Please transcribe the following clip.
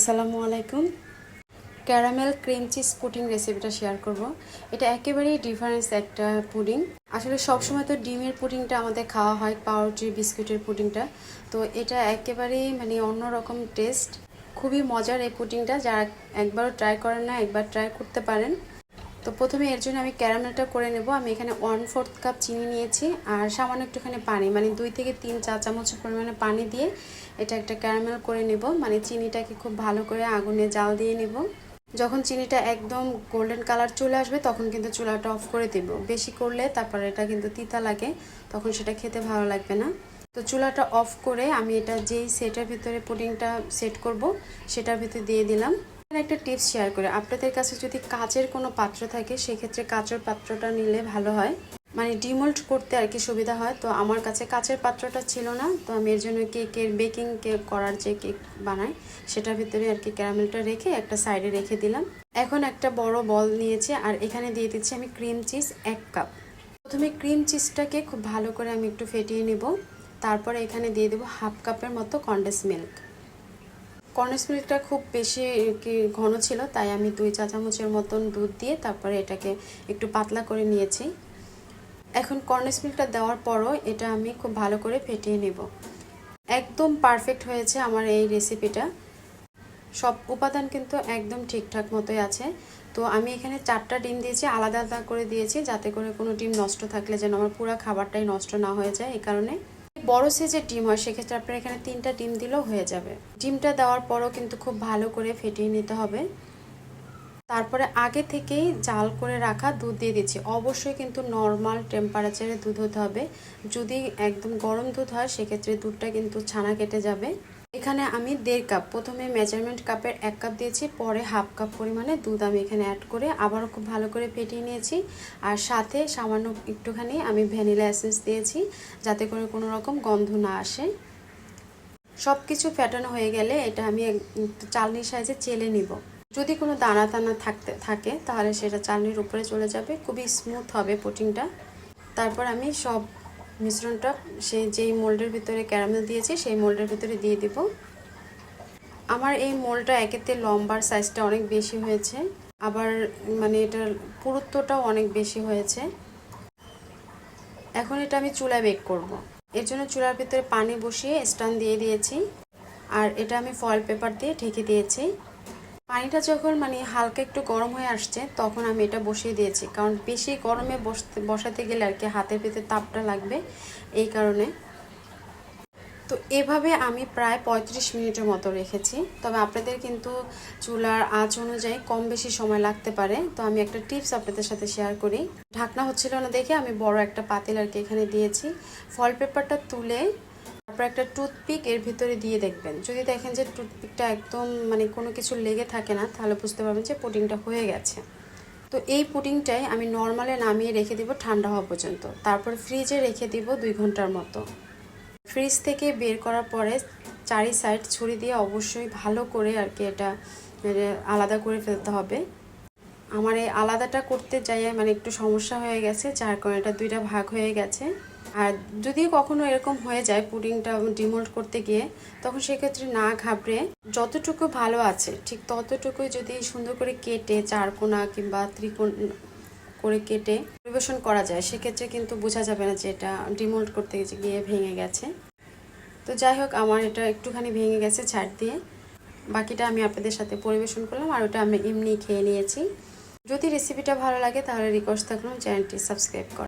আসসালামু আলাইকুম। Caramel cream cheese pudding রেসিপিটা শেয়ার করব। এটা একেবারেই ডিফারেন্স একটা পুডিং। আসলে সবসময় তো ডিমের পুডিংটা আমাদের খাওয়া হয়, পাউরুটি, বিস্কুটের পুডিংটা। তো এটা একেবারেই মানে অন্যরকম টেস্ট খুবই মজার এই পুডিংটা। যারা একবারও ট্রাই করেন না, একবার ট্রাই করতে পারেন। তো প্রথমে এর জন্য আমি ক্যারামেলটা করে নেব। আমি এখানে ওয়ান ফোর্থ কাপ চিনি নিয়েছি আর সামান্য একটুখানি পানি মানে দুই থেকে তিন চা চামচ পরিমাণে পানি দিয়ে এটা একটা ক্যারামেল করে নেব। মানে চিনিটাকে খুব ভালো করে আগুনে জাল দিয়ে নেব। যখন চিনিটা একদম গোল্ডেন কালার চলে আসবে, তখন কিন্তু চুলাটা অফ করে দেব। বেশি করলে তারপর এটা কিন্তু তিতা লাগে, তখন সেটা খেতে ভালো লাগবে না। তো চুলাটা অফ করে আমি এটা যেই সেটের ভিতরে পুডিংটা সেট করব, সেটার ভিতরে দিয়ে দিলাম। একটা টিপস শেয়ার করে। আপনাদের কাছে যদি কাচের কোনো পাত্র থাকে, সেক্ষেত্রে কাচের পাত্রটা নিলে ভালো হয়। মানে ডিমোল্ড করতে আর কি সুবিধা হয়। তো আমার কাছে কাচের পাত্রটা ছিল না, তো আমি এর জন্য কেকের বেকিং কেক করার যে কেক বানাই, সেটার ভিতরে আর কি ক্যারামেলটা রেখে একটা সাইডে রেখে দিলাম। এখন একটা বড় বল নিয়েছি, আর এখানে দিয়ে দিচ্ছি আমি ক্রিম চিজ এক কাপ প্রথমে ক্রিম চিজটাকে খুব ভালো করে আমি একটু ফেটিয়ে নেব। তারপরে এখানে দিয়ে দেবো হাফ কাপের মতো কন্ডেন্স মিল্ক কর্নেস মিল্কটা খুব বেশি কি ঘন ছিল, তাই আমি দুই চা চামচের মতন দুধ দিয়ে তারপরে এটাকে একটু পাতলা করে নিয়েছি। এখন কর্নেস মিল্কটা দেওয়ার পরও এটা আমি খুব ভালো করে ফেটিয়ে নেব। একদম পারফেক্ট হয়েছে আমার এই রেসিপিটা। সব উপাদান কিন্তু একদম ঠিকঠাক মতোই আছে। তো আমি এখানে চারটা ডিম দিয়েছি, আলাদা আলাদা করে দিয়েছি, যাতে করে কোনো ডিম নষ্ট থাকলে যেন আমার পুরো খাবারটাই নষ্ট না হয়ে যায় এই কারণে। বড় সাইজের ডিম হয়, সেক্ষেত্রে আপনার এখানে তিনটা ডিম দিলেও হয়ে যাবে। ডিমটা দেওয়ার পরও কিন্তু খুব ভালো করে ফেটিয়ে নিতে হবে। তারপরে আগে থেকেই জাল করে রাখা দুধ দিয়ে দিচ্ছি। অবশ্যই কিন্তু নর্মাল টেম্পারেচারে দুধ হতে হবে। যদি একদম গরম দুধ হয়, সেক্ষেত্রে দুধটা কিন্তু ছানা কেটে যাবে। এখানে আমি দেড় কাপ। প্রথমে মেজারমেন্ট কাপের এক কাপ দিয়েছি, পরে হাফ কাপ পরিমাণে দুধ আমি এখানে অ্যাড করে আবারও খুব ভালো করে ফেটিয়ে নিয়েছি। আর সাথে সামান্য একটুখানি আমি ভ্যানিলা এসেন্স দিয়েছি, যাতে করে কোনো রকম গন্ধ না আসে। সব কিছু ফ্যাটানো হয়ে গেলে এটা আমি চালনির সাইজে চেলে নিব। যদি কোনো দানা দানা থাকতে, থাকে, তাহলে সেটা চালনির উপরে চলে যাবে। খুবই স্মুথ হবে পুটিংটা তারপর আমি সব মিশ্রণটা, সেই যেই মোল্ডের ভিতরে ক্যারামেল দিয়েছি, সেই মোল্ডের ভিতরে দিয়ে দিব। আমার এই মোলটা একেতে লম্বার সাইজটা অনেক বেশি হয়েছে। আবার মানে এটার পুরুত্বটাও অনেক বেশি হয়েছে। এখন এটা আমি চুলায় বেক করব। এর জন্য চুলার ভিতরে পানি বসিয়ে স্টান দিয়ে দিয়েছি। আর এটা আমি ফয়েল পেপার দিয়ে ঢেকে দিয়েছি। পানিটা যখন মানে হালকা একটু গরম হয়ে আসছে, তখন আমি এটা বসিয়ে দিয়েছি। কারণ বেশি গরমে বসতে, বসাতে গেলে আর কি হাতের ভিতরে তাপটা লাগবে এই কারণে। তো এভাবে আমি প্রায় পঁয়ত্রিশ মিনিটের মতো রেখেছি। তবে আপনাদের কিন্তু চুলার আঁচ অনুযায়ী কম বেশি সময় লাগতে পারে। তো আমি একটা টিপস আপনাদের সাথে শেয়ার করি। ঢাকনা হচ্ছিল না দেখে আমি বড় একটা পাতিল আর কি এখানে দিয়েছি। ফল পেপারটা তুলে তারপর একটা টুথপিক এর ভিতরে দিয়ে দেখবেন। যদি দেখেন যে টুথপিকটা একদম মানে কোনো কিছু লেগে থাকে না, তাহলে বুঝতে পারবেন যে পুডিংটা হয়ে গেছে। তো এই পুডিংটাই আমি নর্মালে নামিয়ে রেখে দিব ঠান্ডা হওয়া পর্যন্ত। তারপর ফ্রিজে রেখে দিব দুই ঘণ্টার মতো। ফ্রিজ থেকে বের করার পরে চারি সাইড ছুরি দিয়ে অবশ্যই ভালো করে আর কি এটা আলাদা করে ফেলতে হবে। আমার এই আলাদাটা করতে যাই মানে একটু সমস্যা হয়ে গেছে, যার কারণে এটা দুইটা ভাগ হয়ে গেছে। আর যদি কখনো এরকম হয়ে যায় পুডিংটা ডিমোল্ড করতে গিয়ে, তখন সেক্ষেত্রে না ঘাবড়ে যতটুকু ভালো আছে, ঠিক ততটুকুই যদি সুন্দর করে কেটে চারকোনা কিংবা ত্রিকোণ করে কেটে পরিবেশন করা যায়, সেক্ষেত্রে কিন্তু বোঝা যাবে না যে এটা ডিমোল্ড করতে গিয়ে ভেঙে গেছে। তো যাই হোক, আমার এটা একটুখানি ভেঙে গেছে ছাড় দিয়ে। বাকিটা আমি আপনাদের সাথে পরিবেশন করলাম আর ওটা আমি এমনি খেয়ে নিয়েছি। যদি রেসিপিটা ভালো লাগে তাহলে রিকোয়েস্ট থাকলাম চ্যানেলটি সাবস্ক্রাইব কর।